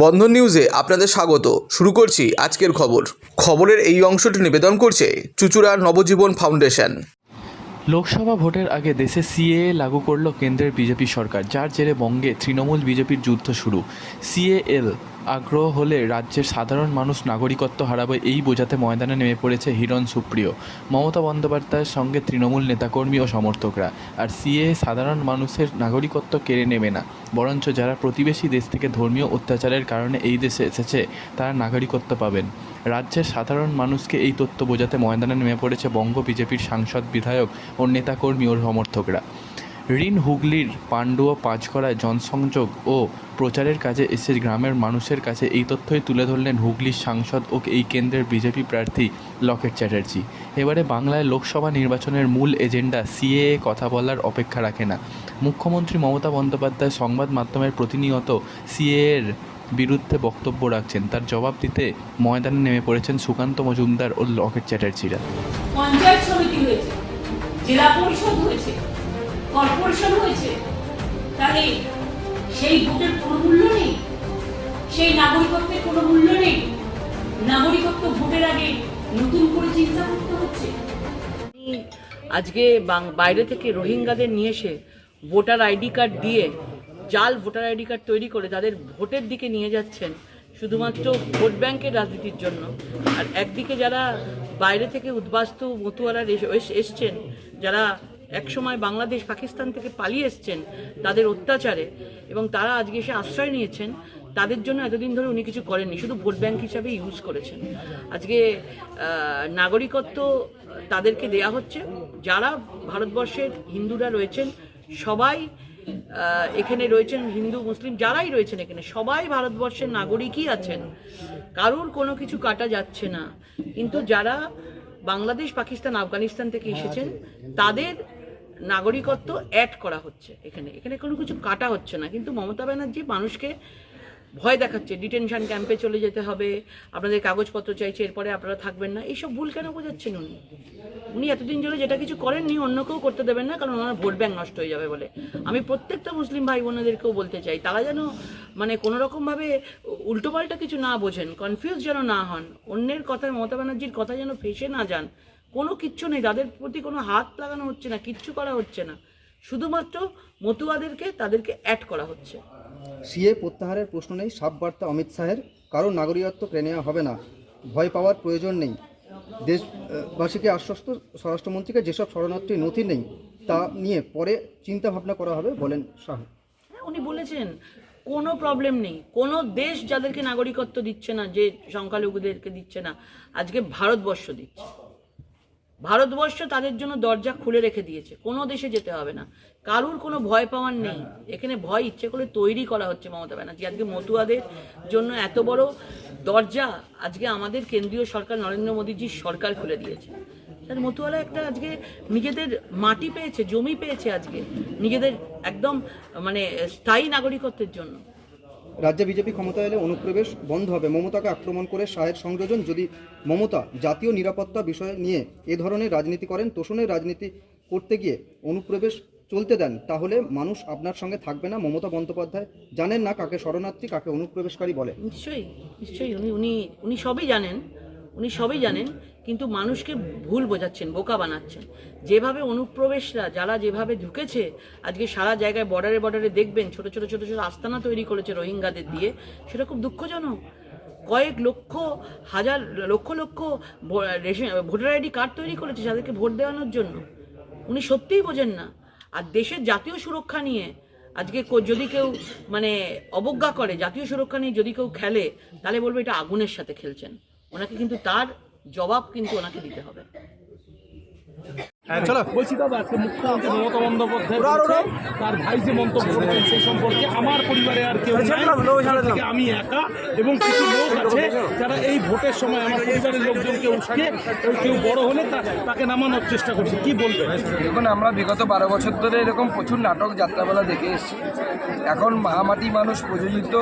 বন্ধন নিউজে আপনাদের স্বাগত। শুরু করছি আজকের খবর। খবরের এই অংশটি নিবেদন করছে চুচুড়ার নবজীবন ফাউন্ডেশন। লোকসভা ভোটের আগে দেশে সিএএ লাগু করল কেন্দ্রের বিজেপি সরকার, যার জেরে বঙ্গে তৃণমূল বিজেপির যুদ্ধ শুরু। সিএএল আগ্রহ হলে রাজ্যের সাধারণ মানুষ নাগরিকত্ব হারাবে এই বোঝাতে ময়দানে নেমে পড়েছে হিরণ সুপ্রিয়। মমতা বন্দ্যোপাধ্যায়ের সঙ্গে তৃণমূল নেতাকর্মী ও সমর্থকরা। আর সিএ সাধারণ মানুষের নাগরিকত্ব কেড়ে নেবে না। বরঞ্চ যারা প্রতিবেশী দেশ থেকে ধর্মীয় অত্যাচারের কারণে এই দেশে এসেছে, তারা নাগরিকত্ব পাবেন। রাজ্যের সাধারণ মানুষকে এই তথ্য বোঝাতে ময়দানে নেমে পড়েছে বঙ্গ বিজেপির সাংসদ, বিধায়ক ও নেতাকর্মী ও সমর্থকরা। ঋণ হুগলির পাণ্ডুয়া পাঁচকড়ায় জনসংযোগ ও প্রচারের কাজে এসে গ্রামের মানুষের কাছে এই তথ্যই তুলে ধরলেন হুগলির সাংসদ ও এই কেন্দ্রের বিজেপি প্রার্থী লকেট চ্যাটার্জি। এবারে বাংলায় লোকসভা নির্বাচনের মূল এজেন্ডা সিএএ কথা বলার অপেক্ষা রাখে না। মুখ্যমন্ত্রী মমতা বন্দ্যোপাধ্যায় সংবাদ মাধ্যমের প্রতিনিয়ত সিএএর বিরুদ্ধে বক্তব্য রাখছেন। তার জবাব দিতে ময়দানে নেমে পড়েছেন সুকান্ত মজুমদার ও লকেট চ্যাটার্জিরা। পঞ্চায়েত সমিতি হয়েছে, জেলা পরিষদ হয়েছে কর্পোরেশন হয়েছে, তাহলে সেই ভোটের কোনো মূল্য নেই? সেই নাগরিকত্বের কোনো মূল্য নেই? নাগরিকত্ব ভোটের আগে নতুন করে চিন্তা করতে হচ্ছে? আজকে বাইরে থেকে রোহিঙ্গাদের নিয়ে এসে ভোটার আইডি কার্ড দিয়ে জাল ভোটার আইডি কার্ড তৈরি করে তাদের ভোটের দিকে নিয়ে যাচ্ছেন শুধুমাত্র ভোট ব্যাংকের রাজনীতির জন্য। আর একদিকে যারা বাইরে থেকে উদ্বাস্তু মতুয়ারা এস- এস- এসছেন, যারা একসময় বাংলাদেশ পাকিস্তান থেকে পালিয়ে এসছেন তাদের অত্যাচারে এবং তারা আজকে এসে আশ্রয় নিয়েছেন, তাদের জন্য এতদিন ধরে উনি কিছু করেননি, শুধু ভোট ব্যাংক হিসাবে ইউজ করেছেন। আজকে নাগরিকত্ব তাদেরকে দেয়া হচ্ছে, যারা ভারতবর্ষের হিন্দুরা রয়েছেন, সবাই এখানে রয়েছেন হিন্দু, মুসলিম, যারাই রয়েছেন এখানে, সবাই ভারতবর্ষের নাগরিকই আছেন। কারোর কোনো কিছু কাটা যাচ্ছে না। কিন্তু যারা বাংলাদেশ, পাকিস্তান, আফগানিস্তান থেকে এসেছেন, তাদের নাগরিকত্ব অ্যাড করা হচ্ছে এখানে। এখানে কোনো কিছু কাটা হচ্ছে না। কিন্তু মমতা ব্যানার্জি মানুষকে ভয় দেখাচ্ছে। ডিটেনশন ক্যাম্পে চলে যেতে হবে, আপনাদের কাগজপত্র চাইছে, এরপরে আপনারা থাকবেন না। এইসব ভুল কেন বোঝাচ্ছেন উনি? উনি এতদিন ধরে যেটা কিছু করেননি, অন্য কেউ করতে দেবেন না, কারণ ওনার ভোট ব্যাংক নষ্ট হয়ে যাবে বলে। আমি প্রত্যেকটা মুসলিম ভাই বোনেদেরকেও বলতে চাই, তারা যেন মানে কোনো রকমভাবে উল্টোপাল্টা কিছু না বোঝেন কনফিউজ যেন না হন। অন্যের কথায় মমতা ব্যানার্জির কথা যেন ফেসে না যান কোনো কিচ্ছু নেই। তাদের প্রতি কোনো হাত লাগানো হচ্ছে না কিচ্ছু করা হচ্ছে না। শুধুমাত্র মতুয়াদেরকে তাদেরকে অ্যাড করা হচ্ছে। সিএ প্রত্যাহারের প্রশ্ন নেই সাপ বার্তা অমিত শাহের। কারণ নাগরিকত্ব কেড়ে নেওয়া হবে না। ভয় পাওয়ার প্রয়োজন নেই। দেশবাসীকে আশ্বস্ত স্বরাষ্ট্রমন্ত্রীকে যেসব শরণার্থী নথি নেই তা নিয়ে পরে চিন্তা ভাবনা করা হবে বলেন শাহ। হ্যাঁ, উনি বলেছেন কোনো প্রবলেম নেই। কোনো দেশ যাদেরকে নাগরিকত্ব দিচ্ছে না যে সংখ্যালঘুদেরকে দিচ্ছে না আজকে ভারতবর্ষ দিচ্ছে। ভারতবর্ষ তাদের জন্য দরজা খুলে রেখে দিয়েছে। কোনো দেশে যেতে হবে না। কারুর কোনো ভয় পাওয়ার নেই। এখানে ভয় ইচ্ছে করে তৈরি করা হচ্ছে মমতা ব্যানার্জি। আজকে মতুয়াদের জন্য এত বড় দরজা আজকে আমাদের কেন্দ্রীয় সরকার নরেন্দ্র মোদীজির সরকার খুলে দিয়েছে। তার মতুয়ারা একটা আজকে নিজেদের মাটি পেয়েছে, জমি পেয়েছে আজকে। নিজেদের একদম মানে স্থায়ী নাগরিকত্বের জন্য। রাজ্যে বিজেপি ক্ষমতা এলে অনুপ্রবেশ বন্ধ হবে। মমতাকে আক্রমণ করে শাহের সংযোজন। যদি মমতা জাতীয় নিরাপত্তা বিষয় নিয়ে এ ধরনের রাজনীতি করেন, তোষণের রাজনীতি করতে গিয়ে অনুপ্রবেশ চলতে দেন, তাহলে মানুষ আপনার সঙ্গে থাকবে না, মমতা বন্দ্যোপাধ্যায় জানেন না কাকে শরণার্থী, কাকে অনুপ্রবেশকারী বলে। নিশ্চয়ই নিশ্চয়ই। উনি উনি উনি সবই জানেন। উনি সবই জানেন, কিন্তু মানুষকে ভুল বোঝাচ্ছেন, বোকা বানাচ্ছেন। যেভাবে অনুপ্রবেশরা, যারা যেভাবে ঢুকেছে আজকে সারা জায়গায় বর্ডারে বর্ডারে দেখবেন, ছোট ছোট ছোট ছোট আস্তানা তৈরি করেছে রোহিঙ্গাদের দিয়ে, সেটা খুব দুঃখজনক। কয়েক লক্ষ, হাজার, lakh lakh voter ID card তৈরি করেছে যাদেরকে ভোট দেওয়ানোর জন্য। উনি সত্যিই বোঝেন না। আর দেশের জাতীয় সুরক্ষা নিয়ে আজকে যদি কেউ মানে অবজ্ঞা করে, জাতীয় সুরক্ষা নিয়ে যদি কেউ খেলে, তাহলে বলবে এটা আগুনের সাথে খেলছেন। ওনাকে কিন্তু তার জবাব কিন্তু ওনাকে দিতে হবে। বলছি দাদা আজকে মুখ্যমন্ত্রী মমতা বন্দ্যোপাধ্যায় বলছে, তার ভাই যে মন্তব্য করেছেন সেই সম্পর্কে আমার পরিবারে আর কেউ নাই আমি একা এবং কিছু লোক আছে যারা এই ভোটের সময় আমার পরিবারের লোকজনকে উস্কে কেউ বড় হলে তাকে নামানোর চেষ্টা করছে। কি বলবে? দেখুন আমরা বিগত বারো বছর ধরে এরকম প্রচুর নাটক যাত্রাপালা দেখে এসেছি। এখন মাহামাটি মানুষ প্রযোজিত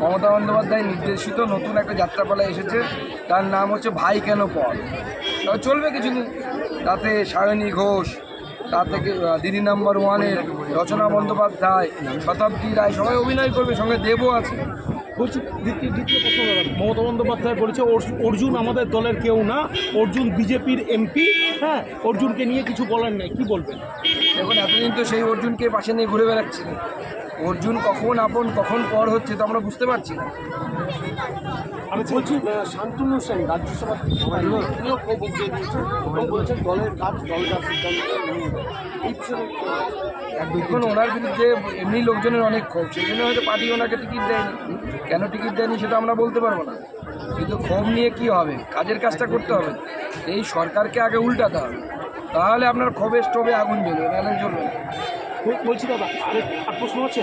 মমতা বন্দ্যোপাধ্যায় নির্দেশিত নতুন একটা যাত্রাপালা এসেছে। তার নাম হচ্ছে ভাই কেন পর? তা চলবে কিছুদিন। তাতে সায়নী ঘোষ তার থেকে দিদি নাম্বার ওয়ানের রচনা বন্দ্যোপাধ্যায় শতাব্দী রায় সবাই অভিনয় করবে সঙ্গে দেবও আছে। বলছি দ্বিতীয় দ্বিতীয় প্রশ্ন মমতা বন্দ্যোপাধ্যায় বলেছে অর্জুন- অর্জুন আমাদের দলের কেউ না অর্জুন বিজেপির এমপি হ্যাঁ অর্জুনকে নিয়ে কিছু বলার নেই কি বলবেন? এখন এতদিন তো সেই অর্জুনকে পাশে নিয়ে ঘুরে বেড়াচ্ছিলেন। অর্জুন কখন আপন কখন পর হচ্ছে তো আমরা বুঝতে পারছি না। আমি বলছি শান্তনু সেন রাজ্যসভা তিনিও ক্ষোভ দিয়েছেন এবং বলছেন দলের কাজ দল যা সিদ্ধান্ত নেবে। এই বিষয়ে এখন ওনার বিরুদ্ধে এমনি লোকজনের অনেক ক্ষোভ সেই জন্য হয়তো পার্টি ওনাকে টিকিট দেয়নি। কেন টিকিট দেয়নি সেটা আমরা বলতে পারব না। কিন্তু ক্ষোভ নিয়ে কি হবে? কাজের কাজটা করতে হবে। এই সরকারকে আগে উল্টাতে হবে। তাহলে আপনার ক্ষোভে স্টোভে আগুন জ্বলবে নাহলে জ্বলবে বলছি দাদা আরেক আর প্রশ্ন আছে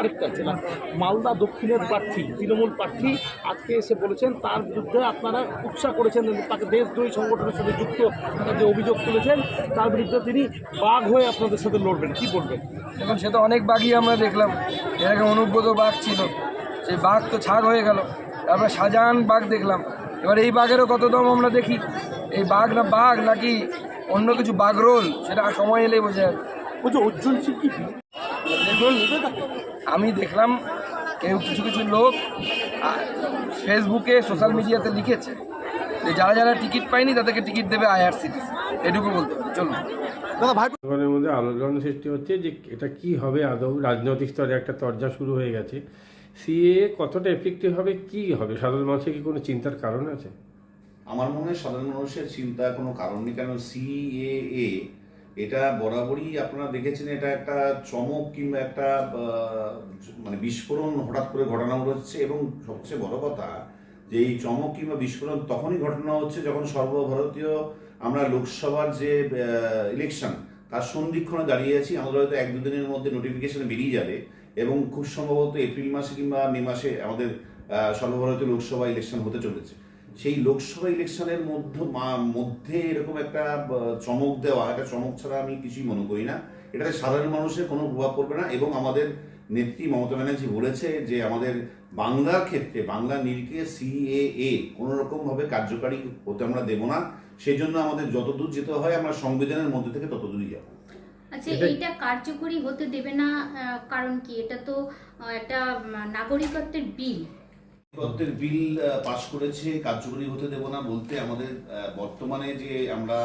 আরেকটা না? মালদা দক্ষিণের প্রার্থী, তৃণমূল প্রার্থী, আজকে এসে বলেছেন তার বিরুদ্ধে আপনারা উৎসাহ করেছেন তাকে দেশদ্রোহী সংগঠনের সাথে যুক্ত যে অভিযোগ তুলেছেন, তার বিরুদ্ধে তিনি বাঘ হয়ে আপনাদের সাথে লড়বেন। কি বলবেন? এখন সে তো অনেক বাঘই আমরা দেখলাম। এর আগে অনুব্রত বাঘ ছিল। সেই বাঘ তো ছাগ হয়ে গেল। তারপর শাহজাহান বাঘ দেখলাম। এবার এই বাঘেরও কত দম আমরা দেখি? এই বাঘ না বাঘ নাকি অন্য কিছু বাঘ রোল সেটা সময় এলেই বোঝা যাবে। বলছি অর্জুন সিং কি আমি দেখলাম কেউ কিছু কিছু লোক ফেসবুকে সোশ্যাল মিডিয়াতে লিখেছে যে যারা যারা টিকিট পায়নি তাদেরকে টিকিট দেবে আইআরসিটিসি। এটুকু বলতে পারি চলুন। জনগণের মধ্যে আলোড়ন সৃষ্টি হচ্ছে যে এটা কি হবে আদৌ? রাজনৈতিক স্তরে একটা তরজা শুরু হয়ে গেছে। সিএ কতটা এফেক্টিভ হবে কি হবে? সাধারণ মানুষের কি কোনো চিন্তার কারণ আছে? আমার মনে হয় সাধারণ মানুষের চিন্তার কোনো কারণ নেই, কারণ সিএএ এটা বরাবরই আপনারা দেখেছেন এটা একটা চমক কিংবা একটা মানে বিস্ফোরণ হঠাৎ করে ঘটনা হচ্ছে এবং সবচেয়ে বড় কথা যে এই চমক কিংবা বিস্ফোরণ তখনই ঘটনা হচ্ছে যখন সর্বভারতীয় আমরা লোকসভার যে ইলেকশন তার সন্ধিক্ষণে দাঁড়িয়ে আছি, আমাদের হয়তো এক দুদিনের মধ্যে নোটিফিকেশন বেরিয়ে যাবে এবং খুব সম্ভবত এপ্রিল মাসে কিংবা মে মাসে আমাদের সর্বভারতীয় লোকসভা ইলেকশন হতে চলেছে। সেই লোকসভা ইলেকশনের মধ্য মধ্যে এরকম একটা চমক দেওয়া একটা চমক ছাড়া আমি কিছুই মনে করি না। এটাতে সাধারণ মানুষের কোনো প্রভাব পড়বে না এবং আমাদের নেত্রী মমতা ব্যানার্জি বলেছে যে আমাদের বাংলার ক্ষেত্রে বাংলা নিরিখে সিএএ কোনো রকম ভাবে কার্যকারী হতে আমরা দেব না। সেই জন্য আমাদের যতদূর যেতে হয় আমরা সংবিধানের মধ্যে থেকে ততদূরই যাব। আচ্ছা এইটা কার্যকরী হতে দেবে না আহ, কারণ কি? এটা তো একটা নাগরিকত্বের বিল। নাগরিকত্বের বিল পাশ করেছে, কার্যকরী হতে দেব না বলতে আমাদের বর্তমানে যে আমরা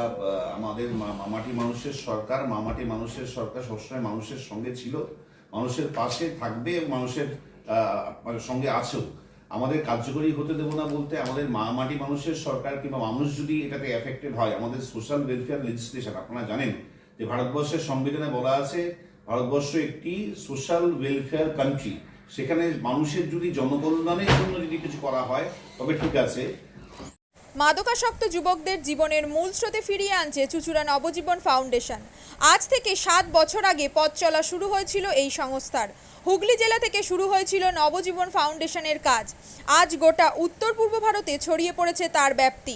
আমাদের মামাটি মানুষের সরকার, মামাটি মানুষের সরকার সবসময় মানুষের সঙ্গে ছিল, মানুষের পাশে থাকবে মানুষের মানে সঙ্গে আছেও। আমাদের কার্যকরী হতে দেব না বলতে আমাদের মামাটি মানুষের সরকার কিংবা মানুষ যদি এটাতে এফেক্টেড হয়, আমাদের সোশ্যাল ওয়েলফেয়ার লেজিসলেশন আপনারা জানেন যে ভারতবর্ষের সংবিধানে বলা আছে, ভারতবর্ষ একটি সোশ্যাল ওয়েলফেয়ার কান্ট্রি সেখানে মানুষের যদি জনকল্যাণের জন্য যদি কিছু করা হয়, তবে ঠিক আছে। মাদকাসক্ত যুবকদের জীবনের মূল স্রোতে ফিরিয়ে আনছে চুচুড়া নবজীবন ফাউন্ডেশন। আজ থেকে সাত বছর আগে পথ চলা শুরু হয়েছিল এই সংস্থার। হুগলি জেলা থেকে শুরু হয়েছিল নবজীবন ফাউন্ডেশনের কাজ। আজ গোটা উত্তর পূর্ব ভারতে ছড়িয়ে পড়েছে তার ব্যাপ্তি।